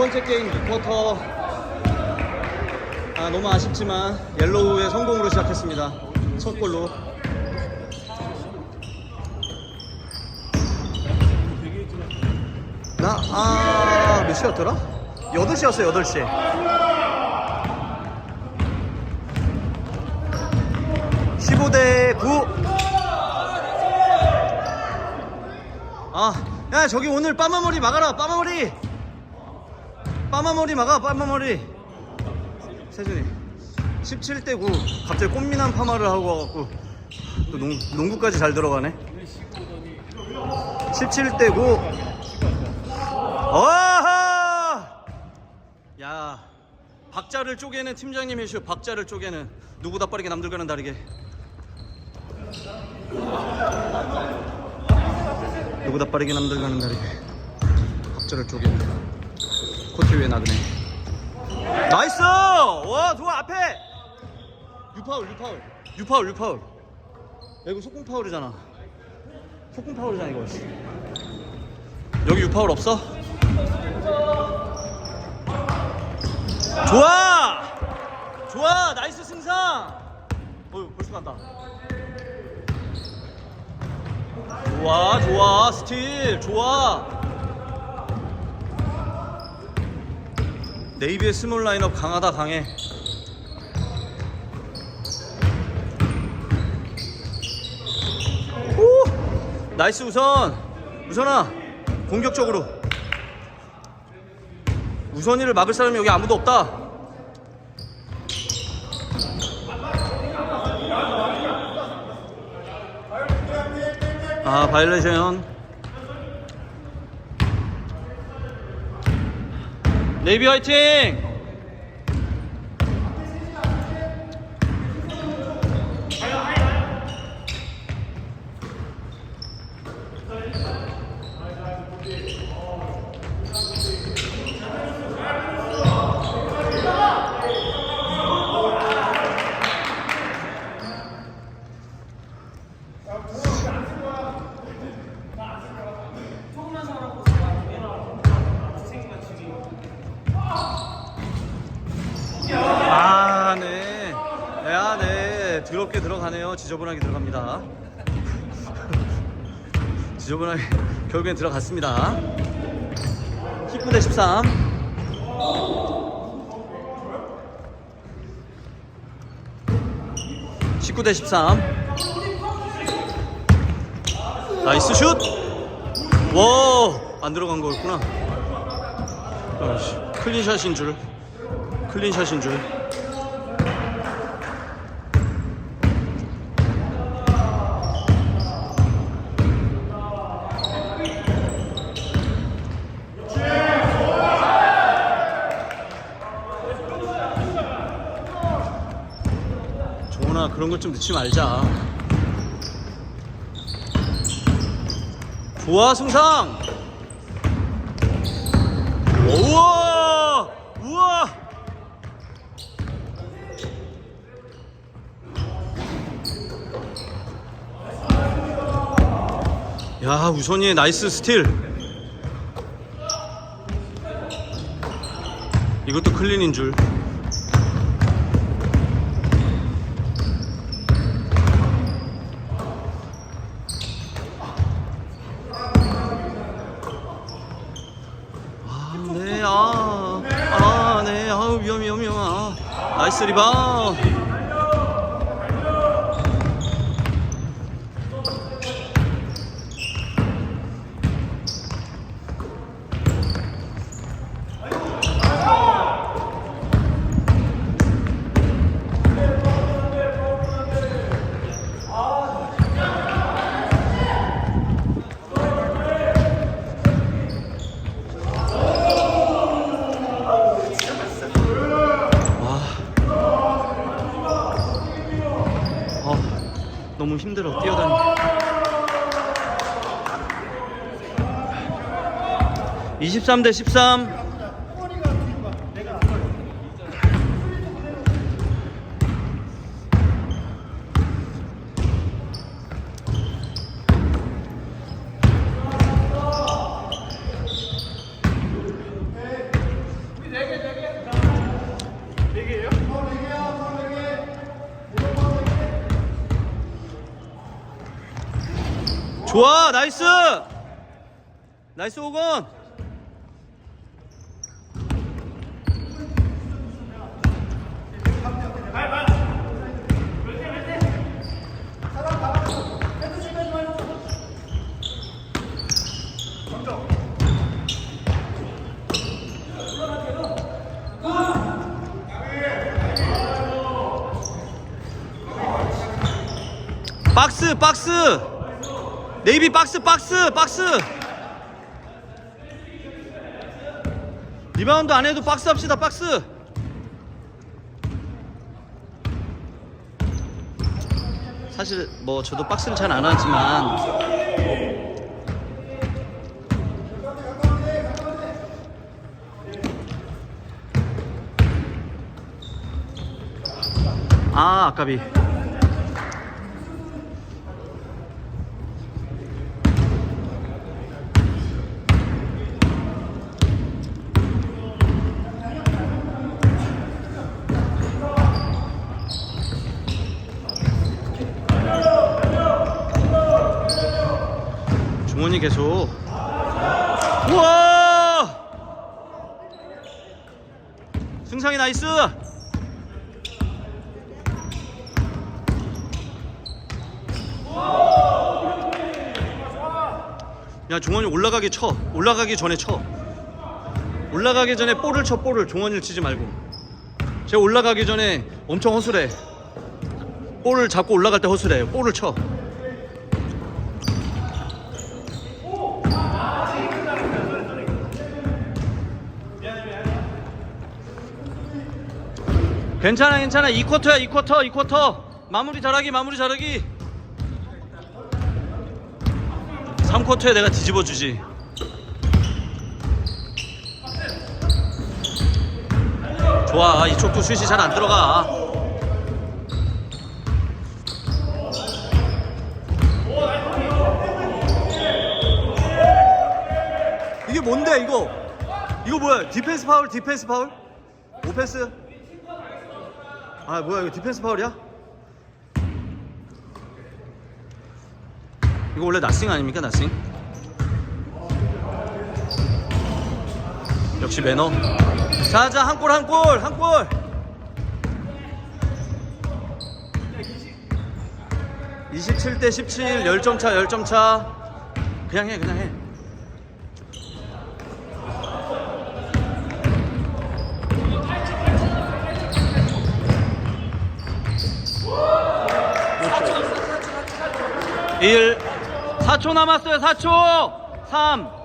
번째 게임 2쿼터 아, 너무 아쉽지만 옐로우의 성공으로 시작했습니다. 첫 골로. 나, 아, 몇 시였더라? 8시였어요, 8시. (15대 9) 아, 야, 저기 오늘 빠마머리 막아라, 빠마머리! 빠마머리 막아, 빠마머리! 세준이. 17대 9. 갑자기 꽃미남 파마를 하고 와갖고, 또 농, 농구까지 잘 들어가네. 17대 9. 어하! 야, 박자를 쪼개는 팀장님의 슛, 박자를 쪼개는 누구보다 빠르게 남들과는 다르게. 누구보다 빠르게 남들과는 다르게 박자를 쪼개는 코트 위에 나그네. 나이스! 와, 좋아 앞에. 유파울, 유파울, 유파울, 유파울. 야, 이거 속공 파울이잖아. 속공 파울이잖아 이거. 여기 유파울 없어? 좋아! 좋아! 나이스 승상! 어휴 벌써 간다 좋아 좋아 스틸 좋아 네이비의 스몰 라인업 강하다 강해. 오! 나이스 우선. 우선아 공격적으로. 우선이를 막을 사람이 여기 아무도 없다. 아 바이올레이션 네이비 화이팅 아, 네. 야, 네. 더럽게 들어가네요. 지저분하게 들어갑니다. 지저분하게 결국엔 들어갔습니다. 19 대 13. (19 대 13) 나이스 슛! 와, 안 들어간 거였구나. 아이씨, 클린샷인 줄. 클린샷인 줄. 정훈아 그런 것 좀 넣지 말자. 좋아 승상. 우와 우와. 야 우선이의 나이스 스틸 이것도 클린인 줄 3 ball. 너무 힘들어 뛰어다니. (23 대 13) 좋아 나이스! 나이스 오건! 박스 박스 네이비 박스 박스 박스. 리바운드 안 해도 박스 합시다 박스. 사실 뭐 저도 박스는 잘 안 하지만. 아 아까비 주머니 계속. 우와! 승상이 나이스! 야 종원이 올라가기 쳐. 올라가기 전에 쳐. 올라가기 전에 볼을 쳐 볼을. 종원이를 치지 말고. 제가 올라가기 전에 엄청 허술해. 볼을 잡고 올라갈 때 허술해. 볼을 쳐 괜찮아 괜찮아. 2쿼터야 2쿼터 2쿼터. 마무리 잘하기 마무리 잘하기. 3쿼터에 내가 뒤집어 주지. 좋아 이쪽도 슛이 잘 안 들어가. 이게 뭔데 이거? 이거 뭐야? 디펜스 파울 디펜스 파울? 오펜스 아 뭐야 이거 디펜스 파울이야? 이거 원래 나싱 아닙니까 나싱? 역시 매너 자자 한 골 한 골 한골 27대 17 10점 차 10점 차 그냥 해 그냥 해 일. 4초 남았어요. 4초. 3